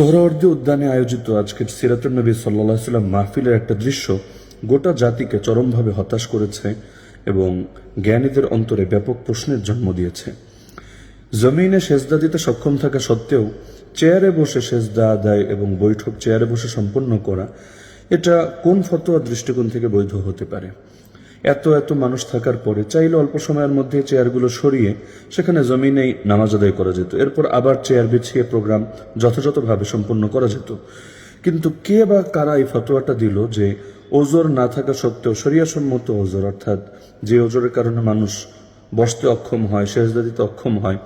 সোহরাওয়ার্দী উদ্যানে আয়োজিত আজকের সিরাতুল নবী সাল্লাহ সাল্লাম মাহফিলের একটা দৃশ্য গোটা জাতিকে চরমভাবে হতাশ করেছে এবং জ্ঞানীদের অন্তরে ব্যাপক প্রশ্নের জন্ম দিয়েছে। জমিনে সেজদা দিতে সক্ষম থাকা সত্ত্বেও চেয়ারে বসে সেজদা আদায় এবং বৈঠক চেয়ারে বসে সম্পন্ন করা এটা কোন ফতোয়া দৃষ্টিকোণ থেকে বৈধ হতে পারে? এত এত মানুষ থাকার পরে চাইলে অল্প সময়ের মধ্যে চেয়ারগুলো সরিয়ে সেখানে জমিনেই নামাজ আদায় করা যেত। এরপর আবার চেয়ার বিছিয়ে প্রোগ্রাম যথাযথভাবে সম্পন্ন করা যেত। কিন্তু কে বা কারা এই ফতোয়াটা দিল যে ওজোর না থাকা সত্ত্বেও সরিয়াসম্মত ওজোর, অর্থাৎ যে ওজোরের কারণে মানুষ বসতে অক্ষম হয় সেজদা দিতে অক্ষম হয়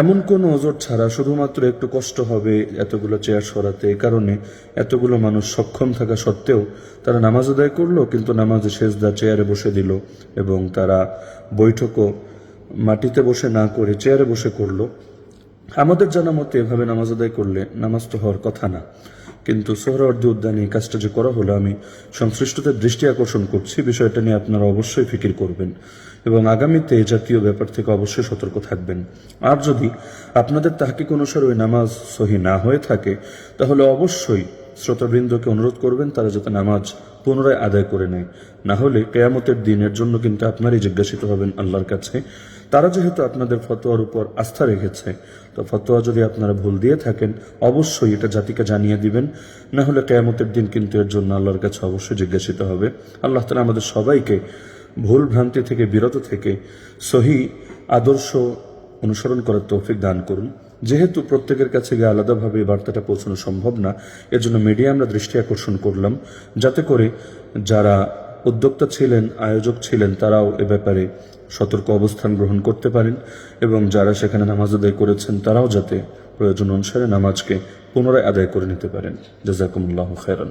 এমন কোন ওজোর ছাড়া শুধুমাত্র একটু কষ্ট হবে এতগুলো চেয়ার সরাতে, এ কারণে এতগুলো মানুষ সক্ষম থাকা সত্ত্বেও তারা নামাজ আদায় করল, কিন্তু নামাজে সেজদা চেয়ারে বসে দিল এবং তারা বৈঠকও মাটিতে বসে না করে চেয়ারে বসে করল। আমাদের জানা মতে এভাবে নামাজ আদায় করলে নামাজ তো হওয়ার কথা না। কিন্তু সোহরাওয়ার্দী উদ্যানে এই কাজটা যে করা হলো, আমি সংশ্লিষ্টদের দৃষ্টি আকর্ষণ করছি। বিষয়টা নিয়ে আপনারা অবশ্যই ফিকির করবেন এবং আগামীতে জাতীয় ব্যাপার থেকে অবশ্যই সতর্ক থাকবেন। আর যদি আপনাদের তাহকিক অনুসারে ওই নামাজ সহি না হয়ে থাকে, তাহলে অবশ্যই শ্রোতাবৃন্দকে অনুরোধ করবেন তারা যাতে নামাজ পুনরায় আদায় করে নেয়। না হলে কেয়ামতের দিনের জন্য কিন্তু আপনারই জিজ্ঞাসিত হবেন আল্লাহর কাছে তারা যেহেতু আপনাদের ফতোয়ার উপর আস্থা রেখেছে, তো ফতোয়া যদি আপনারা ভুল দিয়ে থাকেন, অবশ্যই এটা জাতিকে জানিয়ে দিবেন। না হলে কেয়ামতের দিন কিন্তু এর জন্য আল্লাহর কাছে অবশ্যই জিজ্ঞাসিত হবে। আল্লাহ তালা আমাদের সবাইকে ভুল ভ্রান্তি থেকে বিরত থেকে সহি আদর্শ অনুসরণ করার তৌফিক দান করুন। যেহেতু প্রত্যেকের কাছে গিয়ে আলাদাভাবে বার্তাটা পৌঁছানো সম্ভব না, এজন্য মিডিয়া আমরা দৃষ্টি আকর্ষণ করলাম। যাতে করে যারা উদ্যোক্তা ছিলেন, আয়োজক ছিলেন, তারাও এ ব্যাপারে সতর্ক অবস্থান গ্রহণ করতে পারেন এবং যারা সেখানে নামাজ আদায় করেছেন, তারাও যাতে প্রয়োজন অনুসারে নামাজকে পুনরায় আদায় করে নিতে পারেন। জাজাকুমুল্লাহ খেরান